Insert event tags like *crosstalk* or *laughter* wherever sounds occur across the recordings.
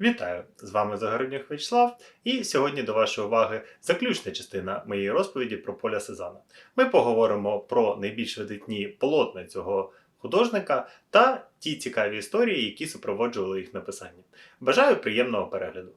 Вітаю! З вами Загороднюк Вячеслав, і сьогодні до вашої уваги заключна частина моєї розповіді про Поля Сезана. Ми поговоримо про найбільш видатні полотна цього художника та ті цікаві історії, які супроводжували їх написання. Бажаю приємного перегляду.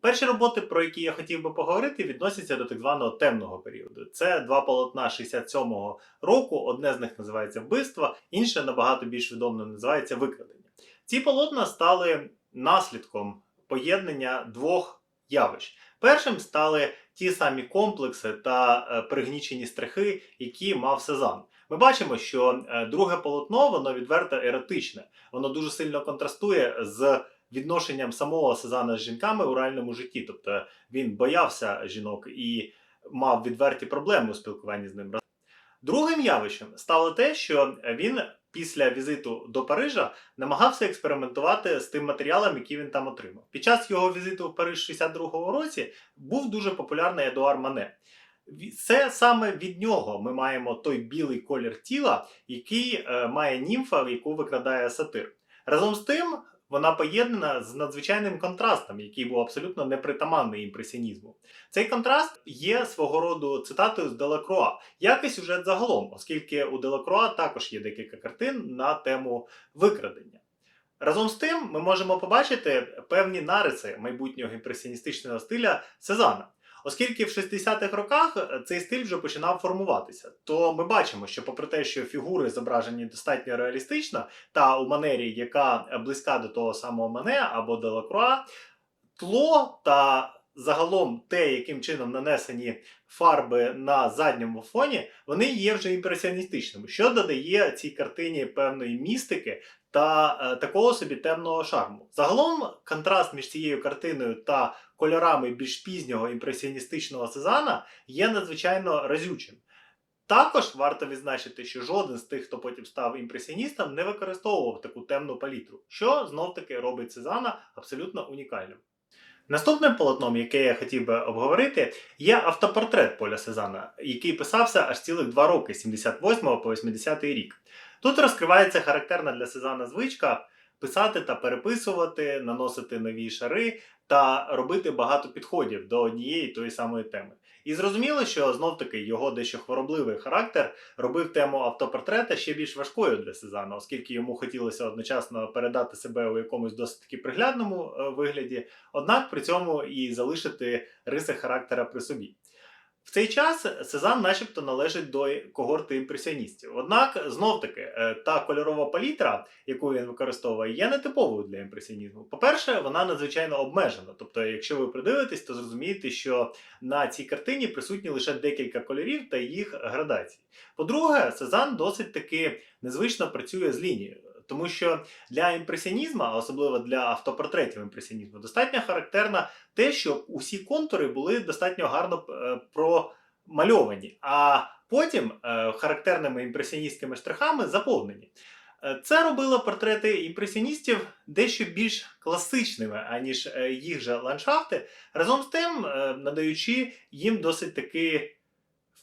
Перші роботи, про які я хотів би поговорити, відносяться до так званого темного періоду. Це два полотна 67-го року. Одне з них називається Вбивство, інше набагато більш відомо називається Викрадення. Ці полотна стали наслідком поєднання двох явищ. Першим стали ті самі комплекси та е, пригнічені страхи, які мав Сезанн. Ми бачимо, що е, друге полотно воно відверто еротичне, воно дуже сильно контрастує з відношенням самого Сезана з жінками у реальному житті. Тобто він боявся жінок і мав відверті проблеми у спілкуванні з ним. Другим явищем стало те, що він після візиту до Парижа намагався експериментувати з тим матеріалом, який він там отримав. Під час його візиту в Париж 62-го році був дуже популярний Едуар Мане. Це саме від нього ми маємо той білий колір тіла, який е, має німфа, яку викрадає сатир. Разом з тим, вона поєднана з надзвичайним контрастом, який був абсолютно непритаманний імпресіонізму. Цей контраст є свого роду цитатою з Делакруа, як сюжет загалом, оскільки у Делакруа також є декілька картин на тему викрадення. Разом з тим, ми можемо побачити певні нариси майбутнього імпресіоністичного стиля Сезана. Оскільки в 60-х роках цей стиль вже починав формуватися, то ми бачимо, що, попри те, що фігури зображені достатньо реалістично, та у манері, яка близька до того самого Мане або Делакруа, тло та загалом те, яким чином нанесені фарби на задньому фоні, вони є вже імпресіоністичними, що додає цій картині певної містики та е, такого собі темного шарму. Загалом контраст між цією картиною та кольорами більш пізнього імпресіоністичного Сезана є надзвичайно разючим. Також варто відзначити, що жоден з тих, хто потім став імпресіоністом, не використовував таку темну палітру, що знов-таки робить Сезана абсолютно унікальним. Наступним полотном, яке я хотів би обговорити, є автопортрет Поля Сезана, який писався аж цілих два роки, з 78 по 80 рік. Тут розкривається характерна для Сезана звичка писати та переписувати, наносити нові шари та робити багато підходів до однієї тої самої теми. І зрозуміло, що знов-таки його дещо хворобливий характер робив тему автопортрета ще більш важкою для Сезана, оскільки йому хотілося одночасно передати себе у якомусь досить таки приглядному е, вигляді, однак при цьому і залишити риси характера при собі. В цей час Сезанн начебто належить до когорти імпресіоністів. Однак, знов-таки, е, та кольорова палітра, яку він використовує, є нетиповою для імпресіонізму. По-перше, вона надзвичайно обмежена. Тобто, якщо ви придивитесь, то зрозумієте, що на цій картині присутні лише декілька кольорів та їх градацій. По-друге, Сезанн досить таки незвично працює з лінією. Тому що для імпресіонізму, а особливо для автопортретів імпресіонізму, достатньо характерно те, що усі контури були достатньо гарно е, промальовані, а потім е, характерними імпресіоністськими штрихами заповнені. Е, це робило портрети імпресіоністів дещо більш класичними, аніж їх же ландшафти, разом з тим надаючи їм досить таки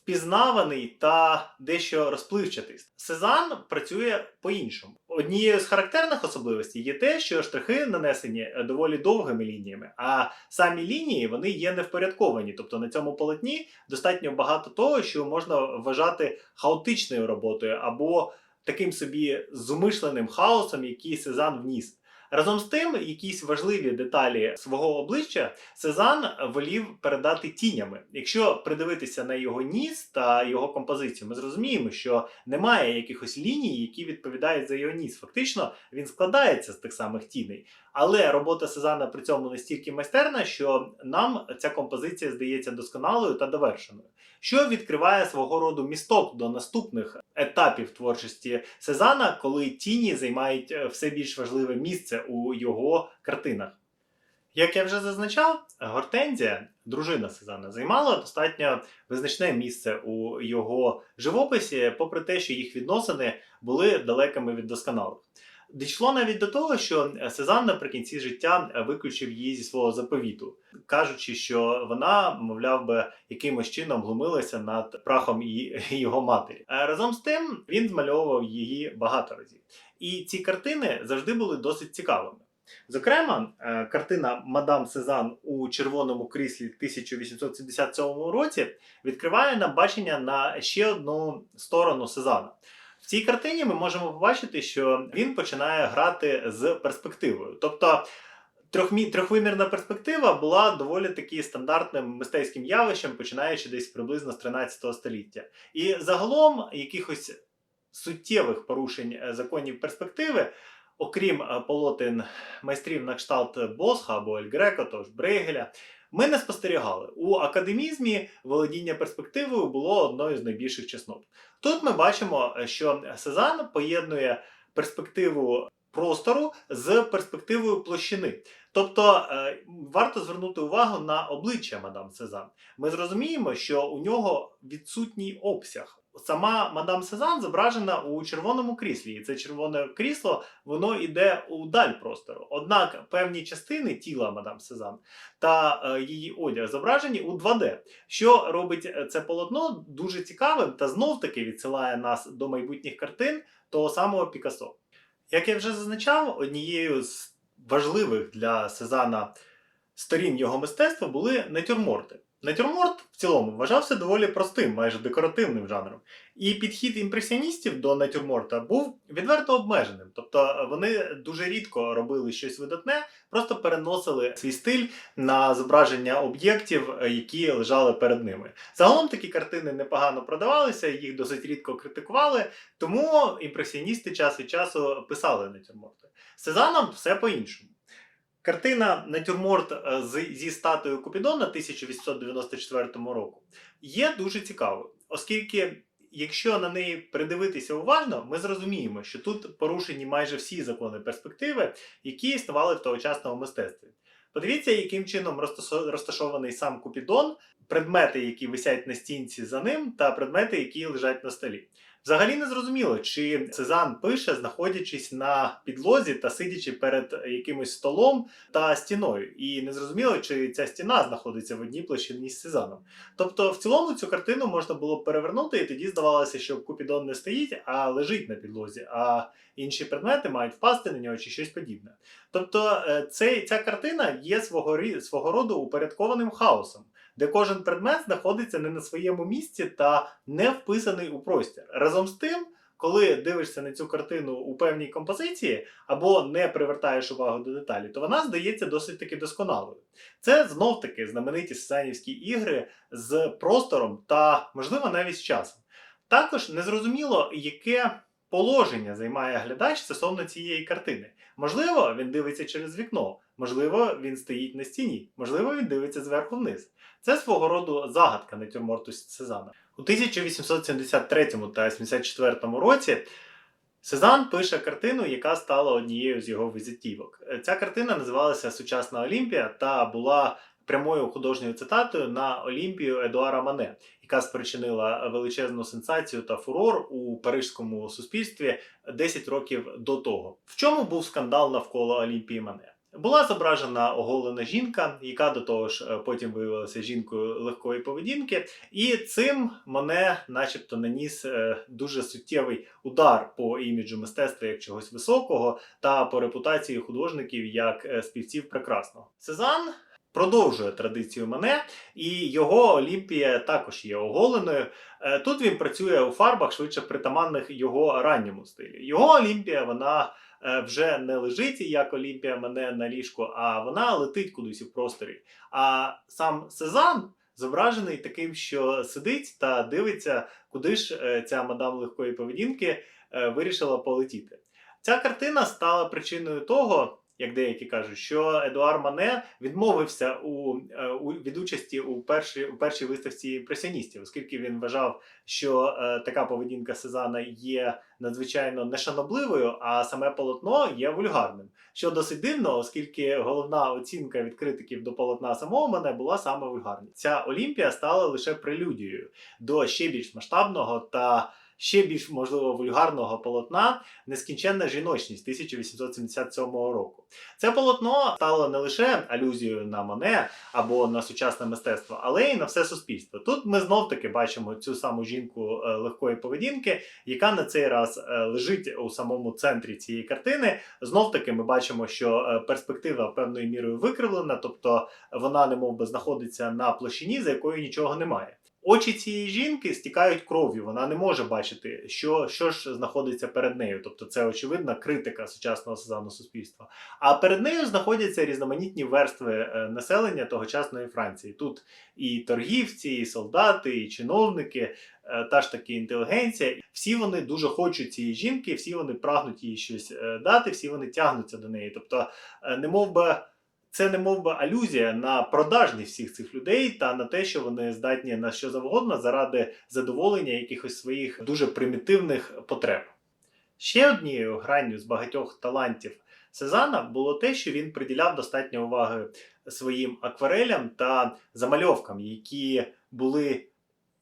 впізнаваний та дещо розпливчатий. Сезанн працює по-іншому. Однією з характерних особливостей є те, що штрихи нанесені доволі довгими лініями, а самі лінії вони є невпорядковані. Тобто на цьому полотні достатньо багато того, що можна вважати хаотичною роботою або таким собі зумишленим хаосом, який Сезанн вніс. Разом з тим, якісь важливі деталі свого обличчя Сезан волів передати тінями. Якщо придивитися на його ніс та його композицію, ми зрозуміємо, що немає якихось ліній, які відповідають за його ніс. Фактично, він складається з тих самих тіней. Але робота Сезана при цьому настільки майстерна, що нам ця композиція здається досконалою та довершеною, що відкриває свого роду місток до наступних етапів творчості Сезана, коли тіні займають е, все більш важливе місце у його картинах. Як я вже зазначав, Гортензія, дружина Сезана, займала достатньо визначне місце у його живописі, попри те, що їх відносини були далекими від досконалих. Дійшло навіть до того, що Сезанн наприкінці життя виключив її зі свого заповіту, кажучи, що вона, мовляв би, якимось чином глумилася над прахом і *laughs* його матері. А разом з тим він змальовував її багато разів. І ці картини завжди були досить цікавими. Зокрема, е, картина Мадам Сезан у червоному кріслі 1877 році відкриває нам бачення на ще одну сторону Сезана. В цій картині ми можемо побачити, що він починає грати з перспективою. Тобто трьохмі... трьохвимірна перспектива була доволі таки стандартним мистецьким явищем, починаючи десь приблизно з 13 століття. І загалом якихось суттєвих порушень е, законів перспективи, окрім е, полотен майстрів на кшталт Босха або Ель Греко, тож Брейгеля, ми не спостерігали. У академізмі володіння перспективою було одною з найбільших чеснот. Тут ми бачимо, е, що Сезан поєднує перспективу простору з перспективою площини. Тобто е, варто звернути увагу на обличчя мадам Сезан. Ми зрозуміємо, що у нього відсутній обсяг. Сама мадам Сезан зображена у червоному кріслі, і це червоне крісло воно йде у даль простору. Однак певні частини тіла мадам Сезан та е, її одяг зображені у 2D, що робить е, це полотно дуже цікавим та знов-таки відсилає нас до майбутніх картин того самого Пікассо. Як я вже зазначав, однією з важливих для Сезана сторін його мистецтва були натюрморти. Натюрморт в цілому вважався доволі простим, майже декоративним жанром. І підхід імпресіоністів до натюрморта був відверто обмеженим. Тобто вони дуже рідко робили щось видатне, просто переносили свій стиль на зображення об'єктів, е, які лежали перед ними. Загалом такі картини непогано продавалися, їх досить рідко критикували, тому імпресіоністи час від часу писали натюрморти. З Сезаном все по-іншому. Картина Натюрморт е, зі статуєю Купідона 1894 року є дуже цікавою, оскільки, якщо на неї придивитися уважно, ми зрозуміємо, що тут порушені майже всі закони перспективи, які існували в тогочасному мистецтві. Подивіться, яким чином розташо- розташований сам Купідон, предмети, які висять на стінці за ним, та предмети, які лежать на столі. Взагалі не зрозуміло, чи Сезанн пише, знаходячись на підлозі та сидячи перед якимось столом та стіною. І не зрозуміло, чи ця стіна знаходиться в одній площині з Сезаном. Тобто, в цілому цю картину можна було б перевернути, і тоді здавалося, що Купідон не стоїть, а лежить на підлозі, а інші предмети мають впасти на нього чи щось подібне. Тобто, е, цей, ця картина є свого, свого роду упорядкованим хаосом. Де кожен предмет знаходиться не на своєму місці та не вписаний у простір. Разом з тим, коли дивишся на цю картину у певній композиції або не привертаєш увагу до деталі, то вона здається досить таки досконалою. Це знов таки знамениті Сезанівські ігри з простором та, можливо, навіть з часом. Також незрозуміло, яке положення займає глядач стосовно цієї картини. Можливо, він дивиться через вікно, можливо, він стоїть на стіні, можливо, він дивиться зверху вниз. Це свого роду загадка натюрморту Сезана. У 1873 та 84 році Сезанн пише картину, яка стала однією з його візитівок. Ця картина називалася Сучасна Олімпія та була прямою художньою цитатою на Олімпію Едуара Мане, яка спричинила величезну сенсацію та фурор у парижському суспільстві 10 років до того. В чому був скандал навколо Олімпії Мане? Була зображена оголена жінка, яка до того ж е, потім виявилася жінкою легкої поведінки, і цим мене, начебто, наніс е, дуже суттєвий удар по іміджу мистецтва як чогось високого та по репутації художників як е, співців прекрасного. Сезанн продовжує традицію мене, і його Олімпія також є оголеною. Е, Тут він працює у фарбах, швидше притаманних його ранньому стилю. Його Олімпія, вона е, вже не лежить як Олімпія мене на ліжку, а вона летить кудись у просторі. А сам Сезанн зображений таким, що сидить та дивиться, куди ж е, ця мадам легкої поведінки вирішила полетіти. Ця картина стала причиною того. Як деякі кажуть, що Едуар Мане відмовився у, е, у від участі у першій у першій виставці імпресіоністів, оскільки він вважав, що е, така поведінка Сезана є надзвичайно нешанобливою, а саме полотно є вульгарним. Що досить дивно, оскільки головна оцінка від критиків до полотна самого мене була саме вульгарність. Ця Олімпія стала лише прелюдією до ще більш масштабного та ще більш можливо вульгарного полотна Нескінченна жіночність 1877 року. Це полотно стало не лише алюзією на Моне або на сучасне мистецтво, але й на все суспільство. Тут ми знов таки бачимо цю саму жінку е, легкої поведінки, яка на цей раз е, лежить у самому центрі цієї картини. Знов таки ми бачимо, що е, перспектива певною мірою викривлена, тобто вона не би знаходиться на площині, за якою нічого немає. Очі цієї жінки стікають кров'ю, вона не може бачити, що, що ж знаходиться перед нею. Тобто це очевидна критика сучасного сезонного суспільства. А перед нею знаходяться різноманітні верстви е, населення тогочасної Франції. Тут і торгівці, і солдати, і чиновники, е, та ж таки інтелігенція. Всі вони дуже хочуть цієї жінки, всі вони прагнуть їй щось е, дати, всі вони тягнуться до неї. Тобто, е, не мов би. Це не мов би алюзія на продажність всіх цих людей та на те, що вони здатні на що завгодно заради задоволення якихось своїх дуже примітивних потреб. Ще однією гранню з багатьох талантів Сезана було те, що він приділяв достатньо уваги своїм акварелям та замальовкам, які були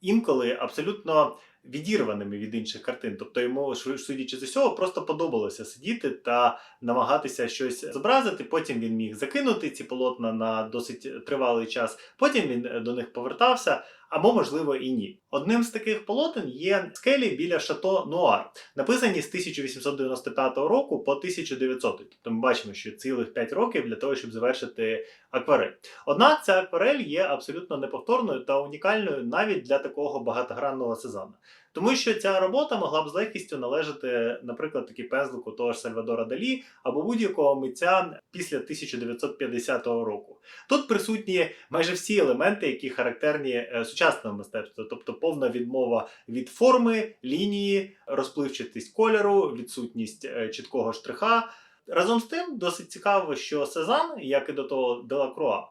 інколи абсолютно відірваними від інших картин. Тобто йому, судячи з усього, просто подобалося сидіти та намагатися щось зобразити. Потім він міг закинути ці полотна на досить тривалий час. Потім він до них повертався. Або, можливо, і ні. Одним з таких полотен є скелі біля Шато Нуар, написані з 1895 року по 1900. Тобто ми бачимо, що цілих 5 років для того, щоб завершити акварель. Однак ця акварель є абсолютно неповторною та унікальною навіть для такого багатогранного сезону. Тому що ця робота могла б з легкістю належати, наприклад, такі пензлику того ж Сальвадора Далі або будь-якого митця після 1950 року. Тут присутні майже всі елементи, які характерні е, сучасному мистецтву, тобто повна відмова від форми, лінії, розпливчатість кольору, відсутність е, чіткого штриха. Разом з тим, досить цікаво, що Сезан, як і до того Делакруа,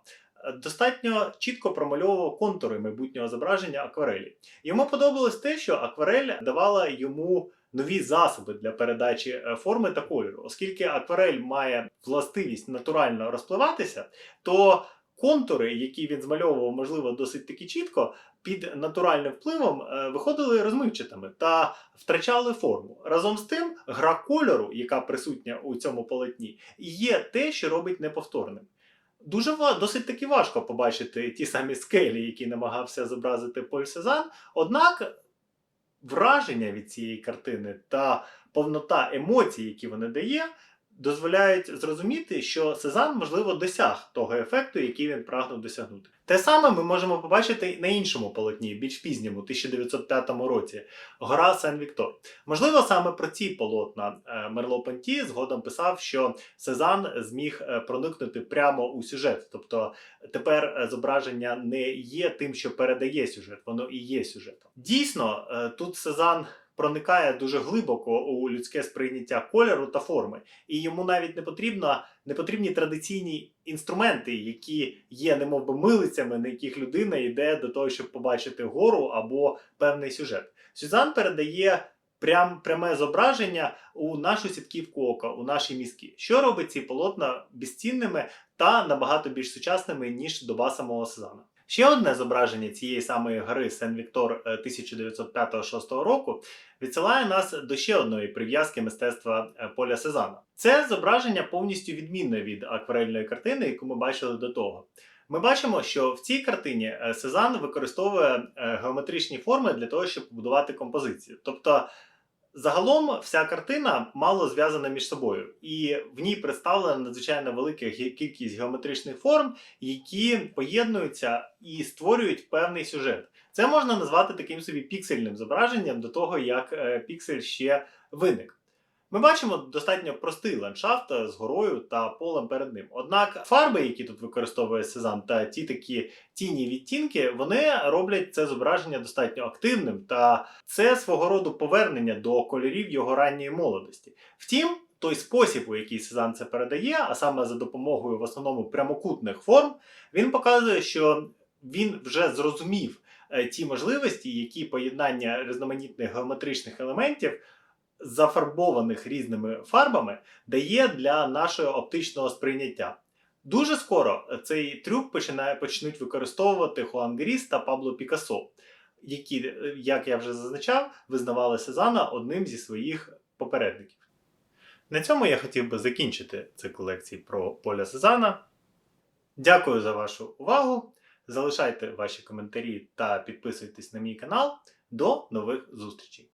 достатньо чітко промальовував контури майбутнього зображення акварелі. Йому подобалось те, що акварель давала йому нові засоби для передачі е, форми та кольору. Оскільки акварель має властивість натурально розпливатися, то контури, які він змальовував, можливо, досить таки чітко, під натуральним впливом е, виходили розмивчатими та втрачали форму. Разом з тим, гра кольору, яка присутня у цьому полотні, є те, що робить неповторним. Дуже досить таки важко побачити ті самі скелі, які намагався зобразити Поль Сезан. Однак враження від цієї картини та повнота емоцій, які вона дає, дозволяють зрозуміти, що Сезан, можливо, досяг того ефекту, який він прагнув досягнути. Те саме ми можемо побачити на іншому полотні, більш пізньому, 1905 році, Гора Сен-Віктор. Можливо, саме про ці полотна е, Мерло Панті згодом писав, що Сезан зміг е, проникнути прямо у сюжет. Тобто тепер е, зображення не є тим, що передає сюжет, воно і є сюжетом. Дійсно, тут Сезан проникає дуже глибоко у людське сприйняття кольору та форми, і йому навіть не потрібно не потрібні традиційні інструменти, які є, немовби милицями, на яких людина йде до того, щоб побачити гору або певний сюжет. Сюзан передає прям пряме зображення у нашу сітківку ока, у наші мізки, що робить ці полотна безцінними та набагато більш сучасними ніж доба самого Сезана. Ще одне зображення цієї самої гори Сен-Віктор 1905-6 року відсилає нас до ще одної прив'язки мистецтва е, Поля Сезана. Це зображення повністю відмінне від акварельної картини, яку ми бачили до того. Ми бачимо, що в цій картині е, Сезан використовує е, геометричні форми для того, щоб побудувати композицію. Тобто Загалом вся картина мало зв'язана між собою, і в ній представлена надзвичайно велика кількість геометричних форм, які поєднуються і створюють певний сюжет. Це можна назвати таким собі піксельним зображенням до того, як е, піксель ще виник. Ми бачимо достатньо простий ландшафт з горою та полем перед ним. Однак фарби, які тут використовує Сезан, та ті такі тіні відтінки, вони роблять це зображення достатньо активним, та це свого роду повернення до кольорів його ранньої молодості. Втім, той спосіб, у який Сезан це передає, а саме за допомогою в основному прямокутних форм, він показує, що він вже зрозумів е, ті можливості, які поєднання різноманітних геометричних елементів зафарбованих різними фарбами дає для нашого оптичного сприйняття. Дуже скоро цей трюк починає почнуть використовувати Хуан Гріс та Пабло Пікассо. які, е, як я вже зазначав, визнавали Сезана одним зі своїх попередників. На цьому я хотів би закінчити цикл лекцій про Поля Сезана. Дякую за вашу увагу. Залишайте ваші коментарі та підписуйтесь на мій канал. До нових зустрічей!